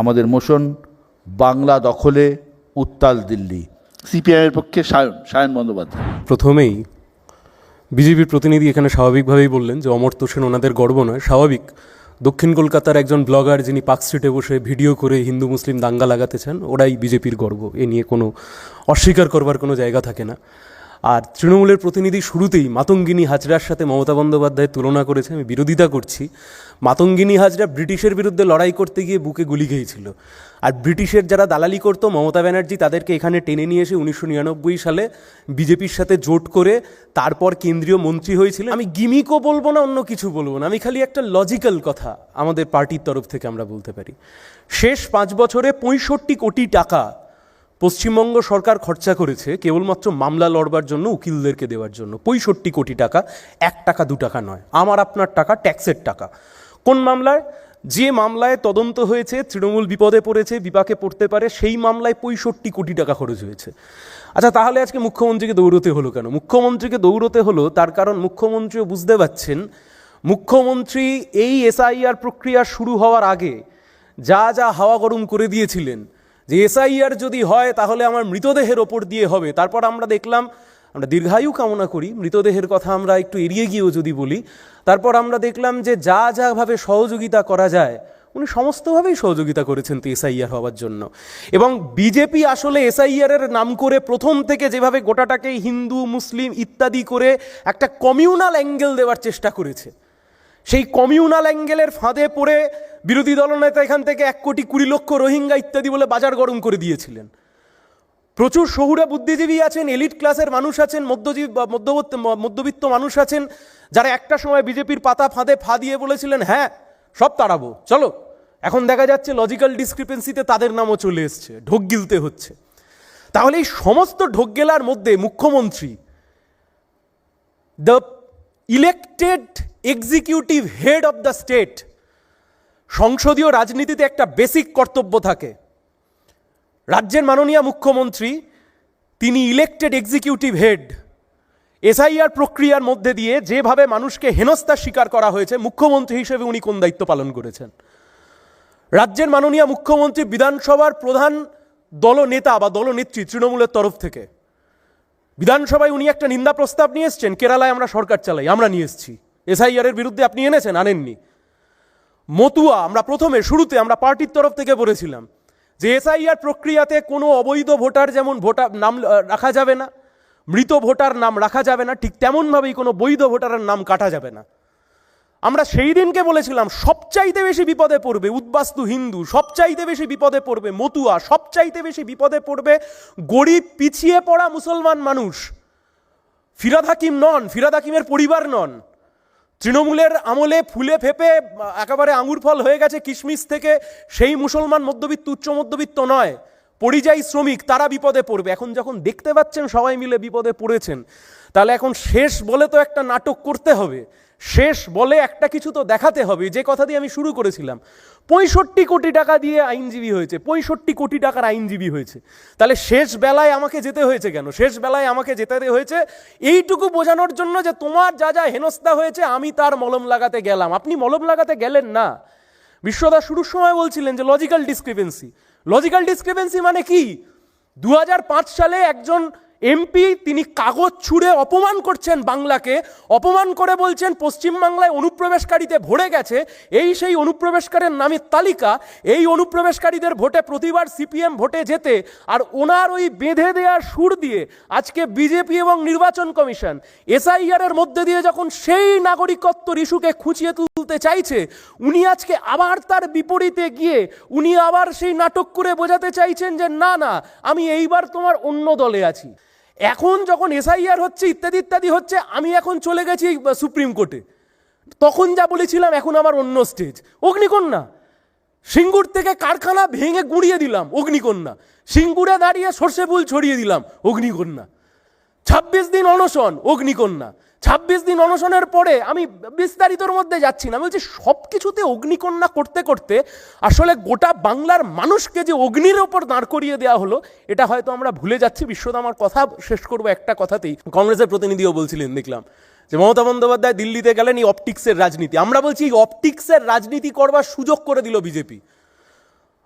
আমাদের মোশন বাংলা দখলে উত্তাল দিল্লি। সিপিআইয়ের পক্ষে সায়ন সায়ন বন্দ্যোপাধ্যায়। প্রথমেই বিজেপির প্রতিনিধি এখানে স্বাভাবিকভাবেই বললেন যে অমর্ত্য সেন ওনাদের গর্ব নয় স্বাভাবিক। দক্ষিণ কলকাতার একজন ব্লগার যিনি পার্ক স্ট্রিটে বসে ভিডিও করে হিন্দু মুসলিম দাঙ্গা লাগাতে চান ওরাই বিজেপির গর্ব। এ নিয়ে কোনো অস্বীকার করবার কোনো জায়গা থাকে না। আর তৃণমূলের প্রতিনিধি শুরুতেই মাতঙ্গিনী হাজরার সাথে মমতা বন্দ্যোপাধ্যায় তুলনা করেছে, আমি বিরোধিতা করছি। মাতঙ্গিনী হাজরা ব্রিটিশের বিরুদ্ধে লড়াই করতে গিয়ে বুকে গুলি খেয়েছিল। আর ব্রিটিশের যারা দালালি করতো, মমতা ব্যানার্জি তাদেরকে এখানে টেনে নিয়ে এসে উনিশশো নিরানব্বই সালে বিজেপির সাথে জোট করে তারপর কেন্দ্রীয় মন্ত্রী হয়েছিল আমি গিমিকও বলব না, অন্য কিছু বলব না, আমি খালি একটা লজিক্যাল কথা আমাদের পার্টির তরফ থেকে আমরা বলতে পারি। শেষ পাঁচ বছরে পঁয়ষট্টি কোটি টাকা পশ্চিমবঙ্গ সরকার খরচা করেছে কেবলমাত্র মামলা লড়বার জন্য উকিলদেরকে দেওয়ার জন্য। পঁয়ষট্টি কোটি টাকা, এক টাকা, দু টাকা নয়। আমার, আপনার টাকা, ট্যাক্সের টাকা। কোন মামলায়? যে মামলায় তদন্ত হয়েছে, তৃণমূল বিপদে পড়েছে, বিপাকে পড়তে পারে, সেই মামলায় পঁয়ষট্টি কোটি টাকা খরচ হয়েছে। আচ্ছা তাহলে আজকে মুখ্যমন্ত্রীকে দৌড়তে হলো কেন? মুখ্যমন্ত্রীকে দৌড়তে হলো, তার কারণ মুখ্যমন্ত্রীও বুঝতে পারছেন। মুখ্যমন্ত্রী এই এসআইআর প্রক্রিয়া শুরু হওয়ার আগে যা যা হাওয়া গরম করে দিয়েছিলেন যে এসআইআর যদি হয়, তাহলে আমার মৃতদেহের ওপর দিয়ে হবে। তারপর আমরা দেখলাম, আমরা দীর্ঘায়ু কামনা করি, মৃতদেহের কথা আমরা একটু এড়িয়ে গিয়েও যদি বলি, তারপর আমরা দেখলাম যে যা যাভাবে সহযোগিতা করা যায়, উনি সমস্তভাবেই সহযোগিতা করেছেন তো এসআইআর হওয়ার জন্য। এবং বিজেপি আসলে এসআইআর এর নাম করে প্রথম থেকে যেভাবে গোটাটাকে হিন্দু, মুসলিম ইত্যাদি করে একটা কমিউনাল অ্যাঙ্গেল দেওয়ার চেষ্টা করেছে। সেই কমিউনাল অ্যাঙ্গেলের ফাঁদে পড়ে বিরোধী দলনেতা এখান থেকে এক কোটি কুড়ি লক্ষ রোহিঙ্গা ইত্যাদি বলে বাজার গরম করে দিয়েছিলেন। প্রচুর শহুরে বুদ্ধিজীবী আছেন, এলিট ক্লাসের মানুষ আছেন, মধ্যজীবী মধ্যবিত্ত মানুষ আছেন, যারা একটা সময় বিজেপির পাতা ফাঁদে ফা দিয়ে বলেছিলেন হ্যাঁ সব তাড়াবো, চলো। এখন দেখা যাচ্ছে লজিক্যাল ডিসক্রিপেন্সিতে তাদের নামও চলে এসছে, ঢোক গিলতে হচ্ছে। তাহলে এই সমস্ত ঢোক গেলার মধ্যে মুখ্যমন্ত্রী, the elected executive head of the state সংসদীয় রাজনীতিতে একটা বেসিক কর্তব্য থাকে। রাজ্যের মাননীয় মুখ্যমন্ত্রী, তিনি ইলেক্টেড এক্সিকিউটিভ হেড এসআইআর প্রক্রিয়ার মধ্যে দিয়ে যেভাবে মানুষকে হেনস্থার স্বীকার করা হয়েছে, মুখ্যমন্ত্রী হিসেবে উনি কোন দায়িত্ব পালন করেছেন? রাজ্যের মাননীয় মুখ্যমন্ত্রী বিধানসভার প্রধান দলনেতা বা দলনেত্রী তৃণমূলের তরফ থেকে। বিধানসভায় উনি একটা নিন্দা প্রস্তাব নিয়ে এসছেন, কেরালায় আমরা সরকার চালাই, আমরা নিয়ে এসেছি। এসআইআর এর বিরুদ্ধে আপনি এনেছেন, আনেননি। মতুয়া, আমরা প্রথমে, শুরুতে আমরা পার্টির তরফ থেকে বলেছিলাম যে এসআইআর প্রক্রিয়াতে কোনো অবৈধ ভোটার যেমন ভোটার নাম রাখা যাবে না, মৃত ভোটার নাম রাখা যাবে না, ঠিক তেমনভাবেই কোনো বৈধ ভোটারের নাম কাটা যাবে না। আমরা সেই দিনকে বলেছিলাম, সবচাইতে বেশি বিপদে পড়বে উদ্বাস্তু হিন্দু, সবচাইতে বেশি বিপদে পড়বে মতুয়া, সবচাইতে বেশি বিপদে পড়বে গরিব, পিছিয়ে পড়া মুসলমান মানুষ। ফিরাদ হাকিম নন, ফিরাদ হাকিমের পরিবার নন। তৃণমূলের আমলে ফুলে ফেপে, একেবারে আঙুর ফল হয়ে গেছে কিশমিশ থেকে, সেই মুসলমান মধ্যবিত্ত, উচ্চ মধ্যবিত্ত নয়, পরিযায়ী শ্রমিক, তারা বিপদে পড়বে। এখন যখন দেখতে পাচ্ছেন সবাই মিলে বিপদে পড়েছেন, তাহলে এখন শেষ বলে তো একটা নাটক করতে হবে। শেষ বলে একটা কিছু তো দেখাতে হবে, যে কথা দিয়ে আমি শুরু করেছিলাম। পঁয়ষট্টি কোটি টাকা দিয়ে আইনজীবী হয়েছে, পঁয়ষট্টি কোটি টাকার আইনজীবী হয়েছে। তাহলে শেষ বেলায় আমাকে যেতে হয়েছে কেন? শেষ বেলায় আমাকে যেতে হয়েছে এইটুকু বোঝানোর জন্য যে তোমার যা যা হেনস্থা হয়েছে, আমি তার মলম লাগাতে গেলাম। আপনি মলম লাগাতে গেলেন না। বিশ্বদা শুরুর সময় বলছিলেন যে লজিক্যাল ডিসক্রিপেন্সি লজিক্যাল ডিসক্রিপেন্সি মানে কি? দু হাজার পাঁচ সালে একজন এমপি তিনি কাগজ ছুঁড়ে অপমান করছেন বাংলাকে, অপমান করে বলছেন পশ্চিমবাংলায় অনুপ্রবেশকারীতে ভরে গেছে, এই সেই অনুপ্রবেশকারের নামের তালিকা, এই অনুপ্রবেশকারীদের ভোটে প্রতিবার সিপিএম ভোটে যেতে আর ওনার ওই বেঁধে দেওয়ার সুর দিয়ে আজকে বিজেপি এবং নির্বাচন কমিশন এসআইআর এর মধ্যে দিয়ে যখন সেই নাগরিকত্ব ইস্যুকে খুঁচিয়ে তুলতে চাইছে, উনি আজকে আবার তার বিপরীতে গিয়ে উনি আবার সেই নাটক করে বোঝাতে চাইছেন যে, না না, আমি এইবার তোমার অন্য দলে আছি। এখন যখন এসআইআর হচ্ছে, ইত্যাদি ইত্যাদি হচ্ছে, আমি এখন চলে গেছি সুপ্রিম কোর্টে। তখন যা বলেছিলাম, এখন আমার অন্য স্টেজ। অগ্নিকন্যা, সিঙ্গুর থেকে কারখানা ভেঙে গুঁড়িয়ে দিলাম, অগ্নিকন্যা। সিঙ্গুরে দাঁড়িয়ে সর্ষে ফুল ছড়িয়ে দিলাম, অগ্নিকন্যা। ছাব্বিশ দিন অনশন, অগ্নিকন্যা। ছাব্বিশ দিন অনশনের পরে আমি বিস্তারিতর মধ্যে যাচ্ছি না। বলছি সব কিছুতে অগ্নিকন্যা করতে করতে আসলে গোটা বাংলার মানুষকে যে অগ্নির ওপর দাঁড় করিয়ে দেওয়া হলো, এটা হয়তো আমরা ভুলে যাচ্ছি। বিশ্বদা আমার কথা শেষ করব একটা কথাতেই। কংগ্রেসের প্রতিনিধিও বলছিলেন, দেখলাম। যে মমতা বন্দ্যোপাধ্যায় দিল্লিতে গেলেন এই অপটিক্সের রাজনীতি। আমরা বলছি, এই অপটিক্সের রাজনীতি করবার সুযোগ করে দিল বিজেপি।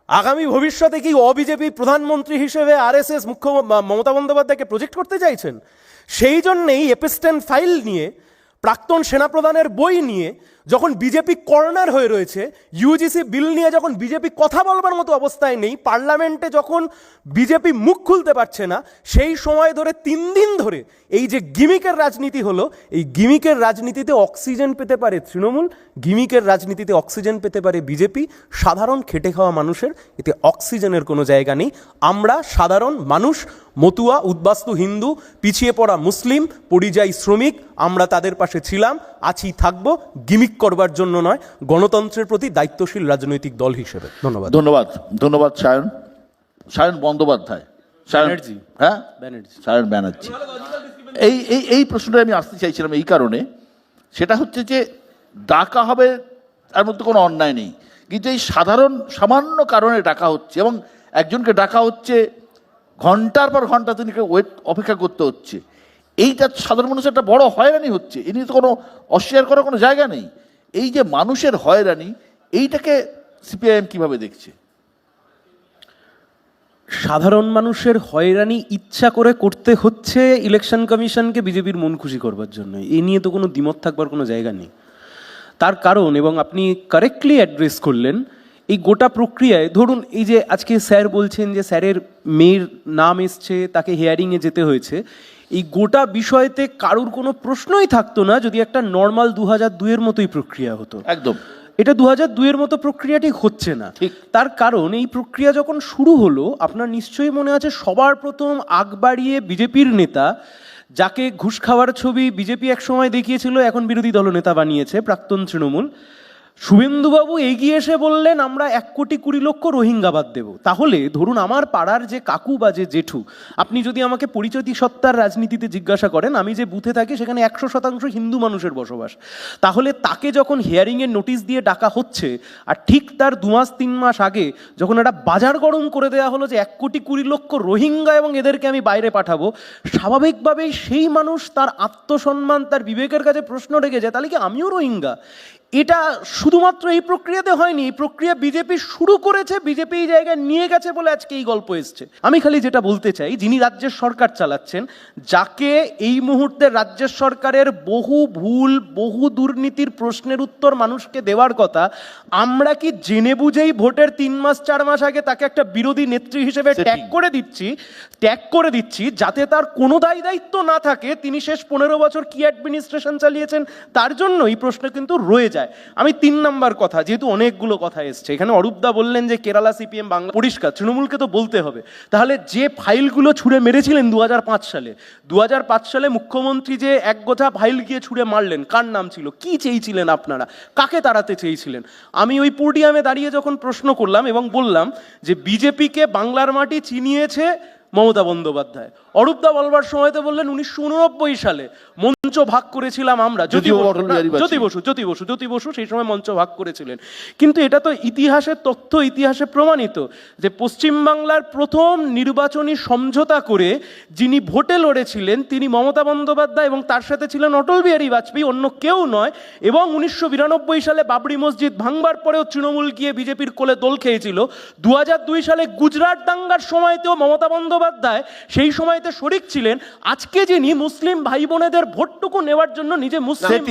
আগামী ভবিষ্যতে কি অবিজেপি প্রধানমন্ত্রী হিসেবে আরএসএস মুখ্য মমতা বন্দ্যোপাধ্যায়কে প্রজেক্ট করতে চাইছেন? সেই জন্যেই এপিস্টেন ফাইল নিয়ে প্রাক্তন সেনাপ্রধানের বই নিয়ে যখন বিজেপি কর্নার হয়ে রয়েছে ইউজিসি বিল নিয়ে যখন বিজেপি কথা বলবার মতো অবস্থায় নেই, পার্লামেন্টে যখন বিজেপি মুখ খুলতে পারছে না, সেই সময় ধরে তিন দিন ধরে এই যে গিমিকের রাজনীতি হলো, এই গিমিকের রাজনীতিতে অক্সিজেন পেতে পারে তৃণমূল, গিমিকের রাজনীতিতে অক্সিজেন পেতে পারে বিজেপি, সাধারণ খেটে খাওয়া মানুষের, এতে অক্সিজেনের কোনো জায়গা নেই। আমরা সাধারণ মানুষ, মতুয়া, উদ্বাস্তু হিন্দু, পিছিয়ে পড়া মুসলিম, পরিযায়ী শ্রমিক, আমরা তাদের পাশে ছিলাম, আছি, থাকব, গিমিক করবার জন্য নয় গণতন্ত্রের প্রতি দায়িত্বশীল রাজনৈতিক দল হিসেবে। ধন্যবাদ। ধন্যবাদ। ধন্যবাদ সায়ন। সায়ন বন্দ্যোপাধ্যায়। সায়ন ব্যানার্জি। হ্যাঁ? ব্যানার্জি। সায়ন ব্যানার্জি। এই এই এই প্রশ্নটা আমি আসতে চাইছিলাম এই কারণে। সেটা হচ্ছে যে ডাকা হবে তার মধ্যে কোনো অন্যায় নেই। কিন্তু এই সাধারণ সামান্য কারণে ডাকা হচ্ছে এবং একজনকে ডাকা হচ্ছে ঘণ্টার পর ঘণ্টা তিনি ওয়েট অপেক্ষা করতে হচ্ছে। এইটা সাধারণ মানুষের একটা বড় হয়রানি হচ্ছে। এ নিয়ে তো কোনো অস্বীকার করার কোনো জায়গা নেই। এই যে মানুষের হয়রানি, এইটাকে সিপিআইএম কীভাবে দেখছে? সাধারণ মানুষের হয়রানি ইচ্ছা করে করতে হচ্ছে ইলেকশন কমিশনকে বিজেপির মন খুশি করবার জন্য এই নিয়ে তো কোনো দ্বিমত থাকবার কোনো জায়গা নেই। তার কারণ, এবং আপনি কারেক্টলি অ্যাড্রেস করলেন এই গোটা প্রক্রিয়ায় ধরুন এই যে আজকে স্যার বলছেন যে স্যারের মেয়ের নাম এসছে তাকে হেয়ারিংয়ে যেতে হয়েছে এই গোটা বিষয়তে কারুর কোনো প্রশ্নই থাকতো না যদি একটা নর্মাল দু হাজার দুয়ের মতোই প্রক্রিয়া হতো। একদম। এটা দু হাজার দুইয়ের মতো প্রক্রিয়াটি হচ্ছে না। ঠিক। তার কারণ এই প্রক্রিয়া যখন শুরু হলো আপনার নিশ্চয়ই মনে আছে সবার প্রথম আগ বাড়িয়ে বিজেপির নেতা যাকে ঘুষ খাওয়ার ছবি বিজেপি এক সময় দেখিয়েছিল এখন বিরোধী দলনেতা বানিয়েছে প্রাক্তন তৃণমূল শুভেন্দুবাবু এগিয়ে এসে বললেন, আমরা এক কোটি কুড়ি লক্ষ রোহিঙ্গাবাদ দেব। তাহলে ধরুন আমার পাড়ার যে কাকু বা যে জেঠু, আপনি যদি আমাকে পরিচয়তি সত্তার রাজনীতিতে জিজ্ঞাসা করেন, আমি যে বুথে থাকি সেখানে একশো শতাংশ হিন্দু মানুষের বসবাস। তাহলে তাকে যখন হিয়ারিংয়ের নোটিশ দিয়ে ডাকা হচ্ছে, আর ঠিক তার দু মাস, তিন মাস আগে যখন একটা বাজার গরম করে দেওয়া হলো যে এক কোটি কুড়ি লক্ষ রোহিঙ্গা এবং এদেরকে আমি বাইরে পাঠাবো, স্বাভাবিকভাবেই সেই মানুষ তার আত্মসম্মান, তার বিবেকের কাছে প্রশ্ন রেখে যায় তাহলে কি আমিও রোহিঙ্গা? এটা শুধুমাত্র এই প্রক্রিয়াতে হয়নি এই প্রক্রিয়া বিজেপি শুরু করেছে বিজেপি এই জায়গায় নিয়ে গেছে বলে আজকে এই গল্প এসছে। আমি খালি যেটা বলতে চাই যিনি রাজ্যের সরকার চালাচ্ছেন যাকে এই মুহূর্তে রাজ্যের সরকারের বহু ভুল বহু দুর্নীতির প্রশ্নের উত্তর মানুষকে দেওয়ার কথা আমরা কি জেনে বুঝেই ভোটের তিন মাস চার মাস আগে তাকে একটা বিরোধী নেত্রী হিসেবে ট্যাগ করে দিচ্ছি ট্যাগ করে দিচ্ছি যাতে তার কোনো দায় দায়িত্ব না থাকে তিনি শেষ পনেরো বছর কি অ্যাডমিনিস্ট্রেশন চালিয়েছেন তার জন্য এই প্রশ্ন কিন্তু রয়ে যায়। আমি তিন নাম্বার কথা, যেহেতু অনেকগুলো কথা এসছে। এখানে অরূপদা বললেন যে, কেরালা সিপিএম বাংলা পরিষ্কার, তৃণমূলকে তো বলতে হবে। তাহলে যে ফাইলগুলো ছুঁড়ে মেরেছিলেন দু সালে দু সালে মুখ্যমন্ত্রী যে এক গোছা ফাইল গিয়ে ছুঁড়ে মারলেন, কার নাম ছিল? কি চেয়েছিলেন আপনারা? কাকে তাড়াতে চেয়েছিলেন? আমি ওই পোডিয়ামে দাঁড়িয়ে যখন প্রশ্ন করলাম এবং বললাম যে, বিজেপিকে বাংলার মাটি চিনিয়েছে মমতা বন্দ্যোপাধ্যায়। অরূপদা বলবার সময় তো বললেন উনিশশো উননব্বই সালে। মঞ্চ ভাগ করেছিলাম আমরা। জ্যোতি জ্যোতি। বসু জ্যোতি বসু জ্যোতি বসু সেই সময় মঞ্চ ভাগ করেছিলেন। কিন্তু এটা তো ইতিহাসের তথ্য ইতিহাসে প্রমাণিত যে পশ্চিমবাংলার প্রথম নির্বাচনী সমঝোতা করে যিনি ভোটে লড়েছিলেন তিনি মমতা বন্দ্যোপাধ্যায় এবং তার সাথে ছিলেন অটল বিহারী বাজপেয়ী অন্য কেউ নয়। এবং উনিশশো বিরানব্বই সালে বাবরি মসজিদ ভাঙবার পরেও তৃণমূল গিয়ে বিজেপির কোলে দোল খেয়েছিল। দু দুই সালে গুজরাট দাঙ্গার সময়তেও মমতা বন্দ্যোপাধ্যায় সেই সময়তে শরিক ছিলেন। আজকে যিনি মুসলিম ভাই বোনেদের ভোটটুকু নেওয়ার জন্য নিজে মুসলিম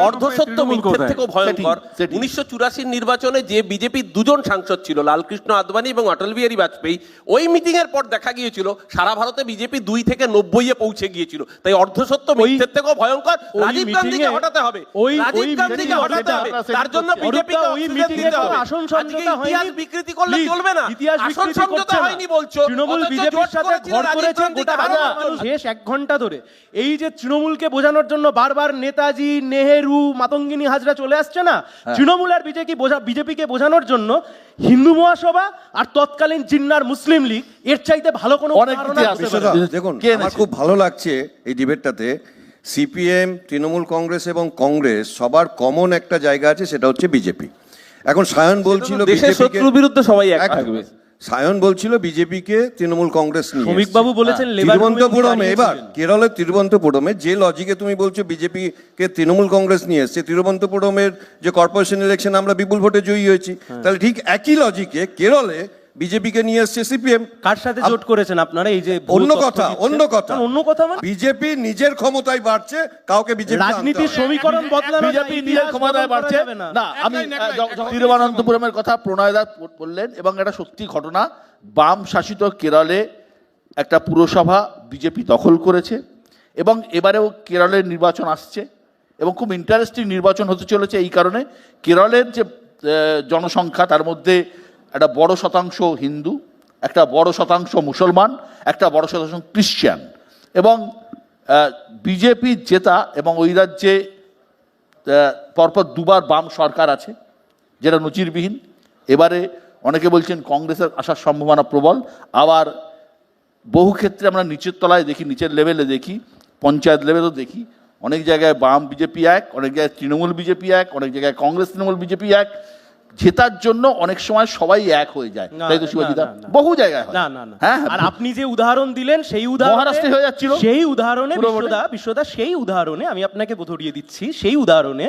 অর্ধসত্য মিথ্যের থেকেও ভয়ঙ্কর। উনিশশো চুরাশির নির্বাচনে যে বিজেপির দুজন সাংসদ ছিল লালকৃষ্ণ আদবানি এবং অটল বিহারী বাজপেয়ী ওই মিটিং এর পর দেখা গিয়েছিল সারা ভারতে বিজেপি দুই থেকে নব্বই এ পৌঁছে গিয়েছিল। তাই অর্ধসত্য মিথ্যের থেকেও ভয়ঙ্কর। রাজীব গান্ধীকে হটাতে হবে। ওই- রাজীব গান্ধীকে হটাতে হবে। তার জন্য সেটা বিজেপি ওই meeting-এ দিতে হবে। আসন সমঝোতা ইতিহাস হয়নি। বিকৃতি করলে চলবে না। ইতিহাস বিকৃতি না। হয়নি বলছো। তৃণমূল বিজেপির সাথে ঘর করেছে গোটা শেষ এক ঘণ্টা ধরে। এই যে তৃণমূলকে বোঝানোর জন্য বারবার নেতাজি নেহেরু মাতঙ্গিনী হাজরা চলে আসছে না? তৃণমূল আর বিজেপি বোঝা বিজেপিকে বোঝানোর জন্য হিন্দু মহাসভা আর তৎকালীন জিন্নার মুসলিম লীগ এর চাইতে ভালো কোনো দেখুন আমার খুব ভালো লাগছে এই ডিবেটটাতে। সিপিএম তৃণমূল কংগ্রেস এবং কংগ্রেস সবার কমন একটা জায়গা আছে সেটা হচ্ছে বিজেপি। এখন সায়ন বলছিল দেশের শত্রুর বিরুদ্ধে সবাই এক থাকবে। সায়ন বলছিল বিজেপিকে তৃণমূল কংগ্রেস শ্রমিক বাবু বলেছেন লেবার তিরুবন্তপুরমে এবার কেরলের তিরুবন্তপুরমে যে লজিকে তুমি বলছো বিজেপি কে তৃণমূল কংগ্রেস নিয়ে এসছে তিরুবন্তপুরমের যে কর্পোরেশন ইলেকশন আমরা বিপুল ভোটে জয়ী হয়েছি হ্যাঁ। তাহলে ঠিক একই লজিকে কেরলে বিজেপিকে নিয়ে এসছে সিপিএম। কার সাথে জোট করেছেন আপনারা? এই যে অন্য কথা অন্য কথা। অন্য কথা মানে? বিজেপি নিজের ক্ষমতায় বাড়ছে কাউকে বিজেপি রাজনীতির সমীকরণ বদলানো বিজেপি নিজের ক্ষমতায় বাড়ছে। না। আমি তিরুবনন্তপুরমের কথা প্রণয় দা বললেন এবং এটা সত্যি ঘটনা বাম শাসিত কেরলে একটা পুরসভা বিজেপি দখল করেছে এবং এবারেও কেরলের নির্বাচন আসছে এবং খুব ইন্টারেস্টিং নির্বাচন হতে চলেছে এই কারণে। কেরলের যে জনসংখ্যা তার মধ্যে একটা বড় শতাংশ হিন্দু, একটা বড় শতাংশ মুসলমান, একটা বড় শতাংশ খ্রিশ্চান। এবং বিজেপি জেতা এবং ওই রাজ্যে পরপর দুবার বাম সরকার আছে, যেটা নজিরবিহীন। এবারে অনেকে বলছেন কংগ্রেসের আসার সম্ভাবনা প্রবল। আবার বহু ক্ষেত্রে আমরা নিচের তলায় দেখি, নিচের লেভেলে দেখি, পঞ্চায়েত লেভেলেও দেখি। অনেক জায়গায় বাম বিজেপি এক, অনেক জায়গায় তৃণমূল বিজেপি এক, অনেক জায়গায় কংগ্রেস তৃণমূল বিজেপি এক। জেতার জন্য অনেক সময় সবাই এক হয়ে যায় তাই তো শিবাজিদা। বহু জায়গায় হয়। না না না হ্যাঁ আর হ্যাঁ আপনি যে উদাহরণ দিলেন সেই উদাহরণ মহারাষ্ট্রে হয়ে যাচ্ছিল। সেই উদাহরণে বিশ্বদা বিশ্বদা সেই উদাহরণে আমি আপনাকে ধরিয়ে দিচ্ছি সেই উদাহরণে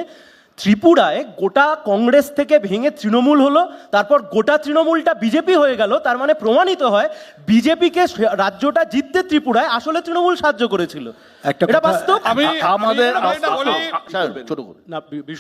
ত্রিপুরায় গোটা কংগ্রেস থেকে ভেঙে তৃণমূল হলো তারপর গোটা তৃণমূলটা বিজেপি হয়ে গেল তার মানে প্রমাণিত হয় বিজেপিকে রাজ্যটা জিততে ত্রিপুরায় আসলে তৃণমূল সাহায্য করেছিল এটা বাস্তব আমি আমাদের না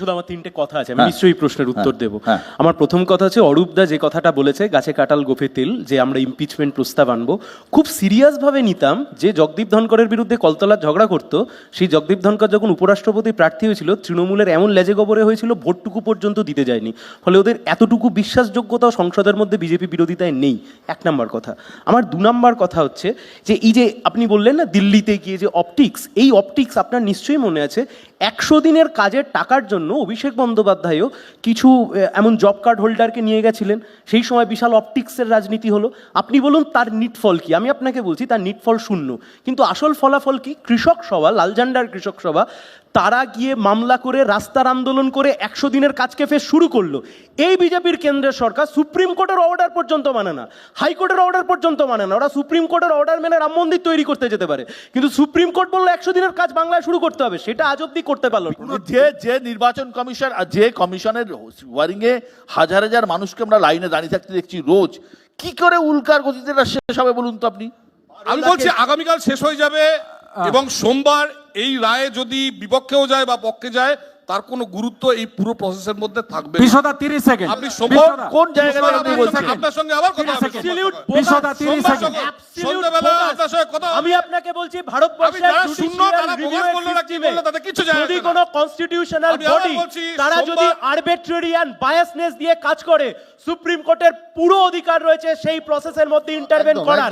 আমার তিনটে কথা আছে আমি হ্যাঁ। নিশ্চয়ই প্রশ্নের উত্তর হ্যাঁ, দেব হ্যাঁ। আমার প্রথম কথা হচ্ছে অরূপদা যে কথাটা বলেছে গাছে কাটাল গোফে তেল যে আমরা ইমপিচমেন্ট প্রস্তাব আনব খুব সিরিয়াস ভাবে নিতাম যে জগদীপ ধনকরের বিরুদ্ধে কলতলার ঝগড়া করতো সেই জগদীপ ধনকর যখন উপরাষ্ট্রপতি প্রার্থী হয়েছিল তৃণমূলের এমন লেজে গবরে হয়েছিল ভোটটুকু পর্যন্ত দিতে যায়নি। ফলে ওদের এতটুকু বিশ্বাসযোগ্যতাও সংসদের মধ্যে বিজেপি বিরোধিতায় নেই। এক নাম্বার কথা। আমার দু নাম্বার কথা হচ্ছে যে, এই যে আপনি বললেন না দিল্লিতে গিয়ে যে অপটিক্স এই অপটিক্স আপনার নিশ্চয়ই মনে আছে। একশো দিনের কাজের টাকার জন্য অভিষেক বন্দ্যোপাধ্যায়ও কিছু এমন জব কার্ড হোল্ডারকে নিয়ে গেছিলেন। সেই সময় বিশাল অপটিক্সের রাজনীতি হলো। আপনি বলুন তার নিটফল কি? আমি আপনাকে বলছি তার নিটফল শূন্য। কিন্তু আসল ফলাফল কি? কৃষক সভা লালজান্ডার কৃষক সভা তারা গিয়ে মামলা করে রাস্তার আন্দোলন করে একশো দিনের কাজকে ফের শুরু করল। এই বিজেপির কেন্দ্রের সরকার সুপ্রিম কোর্টের অর্ডার পর্যন্ত মানে না। হাইকোর্টের অর্ডার পর্যন্ত মানে না। ওরা সুপ্রিম কোর্টের অর্ডার মেনে রাম মন্দির তৈরি করতে যেতে পারে। কিন্তু সুপ্রিম কোর্ট বলল একশো দিনের কাজ বাংলায় শুরু করতে হবে। সেটা আজ অব্দি করতে পারল যে যে নির্বাচন কমিশন আর যে কমিশনের ওয়ারিংয়ে হাজার হাজার মানুষকে আমরা লাইনে দাঁড়িয়ে থাকতে দেখছি রোজ কি করে উল্কার গতিতে শেষ হবে বলুন তো আপনি? আমি বলছি আগামীকাল শেষ হয়ে যাবে। এবং সোমবার এই রায়ে যদি বিপক্ষেও যায় বা পক্ষে যায় তার কোনো গুরুত্ব এই পুরো প্রসেসের মধ্যে থাকবে বিশদা তিরিশ সেকেন্ড আপনি সোমবার কোন জায়গায় আপনি বলছেন? আপনার সঙ্গে আবার কথা হবে Absolute বিশদা তিরিশ সোমবার সেকেন্ড সন্ধ্যাবেলা আপনার সঙ্গে কথা আমি আপনাকে বলছি আমি যারা শূন্য, তারা review bogus না, কি বলল তাতে কিচ্ছু যায় যদি কোনো কনস্টিটিউশনাল বডি তারা যদি আরবিট্রারি অ্যান্ড বায়াসনেস দিয়ে কাজ করে সুপ্রিম কোর্টের পুরো অধিকার রয়েছে সেই প্রসেসের মধ্যে ইন্টারভেন করার।